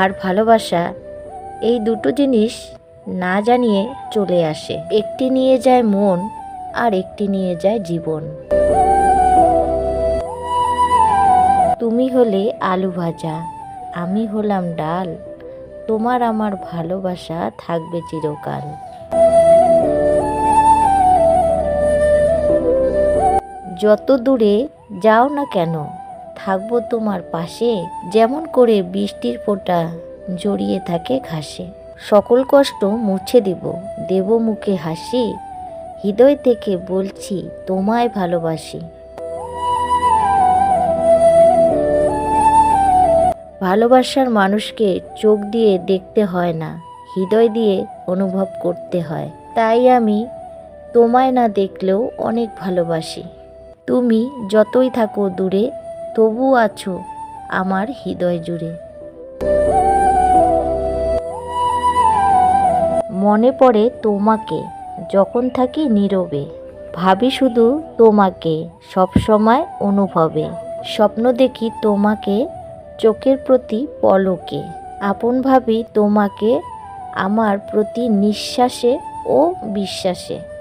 আর ভালোবাসা, এই দুটো জিনিস না জানিয়ে চলে আসে। একটি নিয়ে যায় মন আর একটি নিয়ে যায় জীবন। তুমি হলে আলু ভাজা, আমি হলাম ডাল, তোমার আমার ভালোবাসা থাকবে চিরকাল। যত দূরে যাও না কেন থাকব তোমার পাশে, যেমন করে বৃষ্টির ফোঁটা জড়িয়ে থাকে ঘাসে। সকল কষ্ট মুছে দিব, দেব মুখে হাসি, হৃদয় থেকে বলছি তোমায় ভালোবাসি। ভালোবাসার মানুষকে চোখ দিয়ে দেখতে হয় না, হৃদয় দিয়ে অনুভব করতে হয়। তাই আমি তোমায় না দেখলেও অনেক ভালোবাসি। তুমি যতই থাকো দূরে তবু আছো আমার হৃদয় জুড়ে। মনে পড়ে তোমাকে, যখন থাকি নীরবে। ভাবি শুধু তোমাকে, সব সময় অনুভবে। স্বপ্ন দেখি তোমাকে, চোখের প্রতি পলকে। আপন ভাবি তোমাকে, আমার প্রতি নিঃশ্বাসে ও বিশ্বাসে।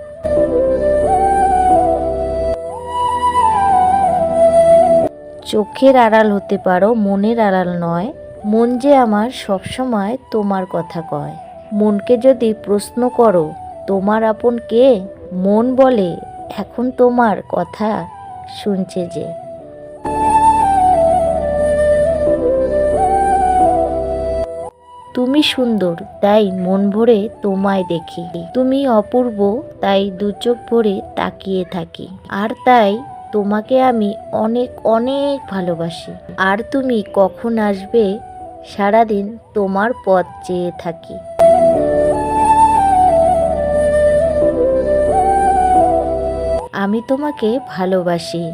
চোখের আড়াল হতে পারো, মনের আড়াল নয়। মন যে আমার সবসময় তোমার কথা কয়। মনকে যদি প্রশ্ন করো, তোমার আপন কে? মন বলে, এখন তোমার কথা শুনছে যে। তুমি সুন্দর, তাই মন ভরে তোমায় দেখি। তুমি অপূর্ব, তাই দু চোখ ভরে তাকিয়ে থাকি। আর তাই তোমাকে আমি অনেক অনেক ভালোবাসি। আর তুমি কখন আসবে সারাদিন তোমার পথ চেয়ে থাকি। আমি তোমাকে ভালোবাসি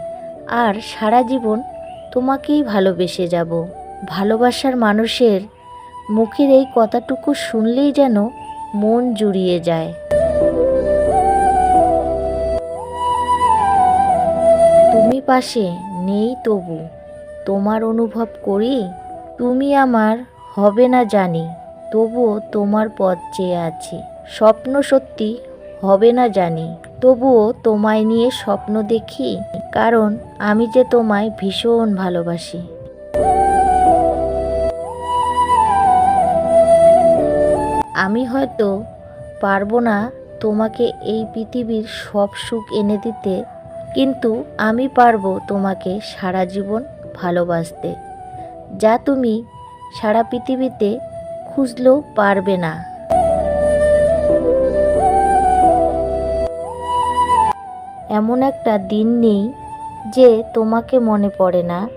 আর সারা জীবন তোমাকেই ভালোবেসে যাব। ভালোবাসার মানুষের মুখের এই কথাটুকু শুনলেই যেন মন জুড়িয়ে যায়। পাশে নেই তবু। তোমার অনুভব করি, তুমি আমার হবে না জানি, তবুও তোমার পথ চেয়ে আছি। স্বপ্ন সত্যি হবে না জানি, তবুও তোমায় নিয়ে স্বপ্ন দেখি, কারণ আমি যে তোমায় ভীষণ ভালোবাসি। আমি হয়তো পারব না তোমাকে এই পৃথিবীর সব সুখ এনে দিতে কিন্তু আমি পারব তোমাকে সারা জীবন ভালোবাসতে। যা তুমি সারা পৃথিবীতে খুঁজলেও পারবে না। এমন একটা দিন নেই যে তোমাকে মনে পড়ে না।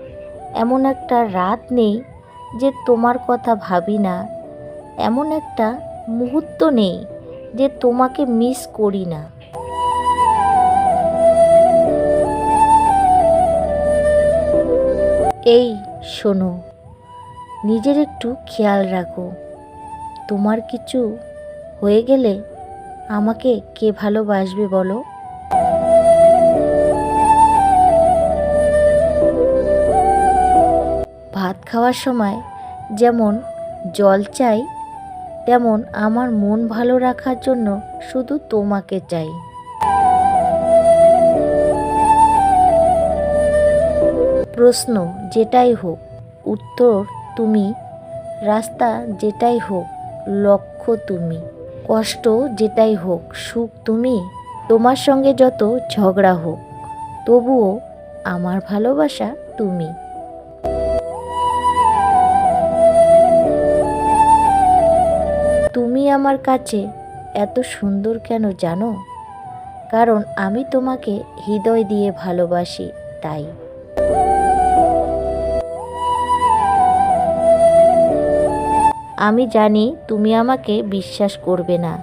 এমন একটা রাত নেই যে তোমার কথা ভাবি না। এমন একটা মুহূর্ত নেই যে তোমাকে মিস করি না। এই শোনো, নিজের একটু খেয়াল রাখো। তোমার কিছু হয়ে গেলে আমাকে কে ভালোবাসবে বলো? ভাত খাওয়ার সময় যেমন জল চাই, তেমন আমার মন ভালো রাখার জন্য শুধু তোমাকে চাই। প্রশ্ন যেটাই হোক, উত্তর তুমি, রাস্তা যেটাই হোক, লক্ষ্য তুমি, কষ্ট যেটাই হোক, সুখ তুমি, তোমার সঙ্গে যত ঝগড়া হোক, তবুও আমার ভালোবাসা তুমি। তুমি আমার কাছে এত সুন্দর কেন জানো? কারণ আমি তোমাকে হৃদয় দিয়ে ভালোবাসি, তাই। আমি জানি তুমি আমাকে বিশ্বাস করবে না।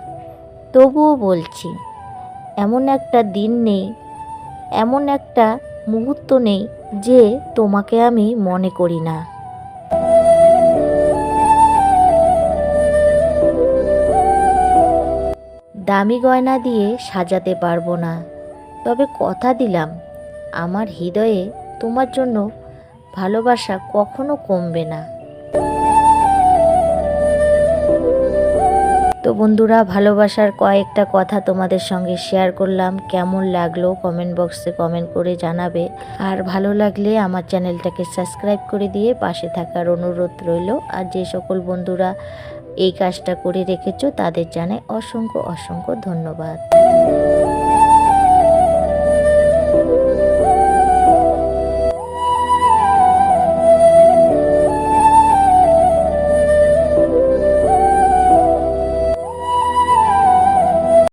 তবুও বলছি, এমন একটা দিন নেই, এমন একটা মুহূর্ত নেই যে তোমাকে আমি মনে করি না। দামি গয়না দিয়ে সাজাতে পারব না, তবে কথা দিলাম, আমার হৃদয়ে তোমার জন্য ভালোবাসা কখনো কমবে না। তো বন্ধুরা, ভালোবাসার কয়েকটা কথা তোমাদের সঙ্গে শেয়ার করলাম। কেমন লাগল কমেন্ট বক্সে কমেন্ট করে জানাবে। আর ভালো লাগলে আমার চ্যানেলটাকে সাবস্ক্রাইব করে দিয়ে পাশে থাকার অনুরোধ রইল। আর যে সকল বন্ধুরা এই কাজটা করে রেখেছো, তাদের জানাই অসংখ্য অসংখ্য ধন্যবাদ।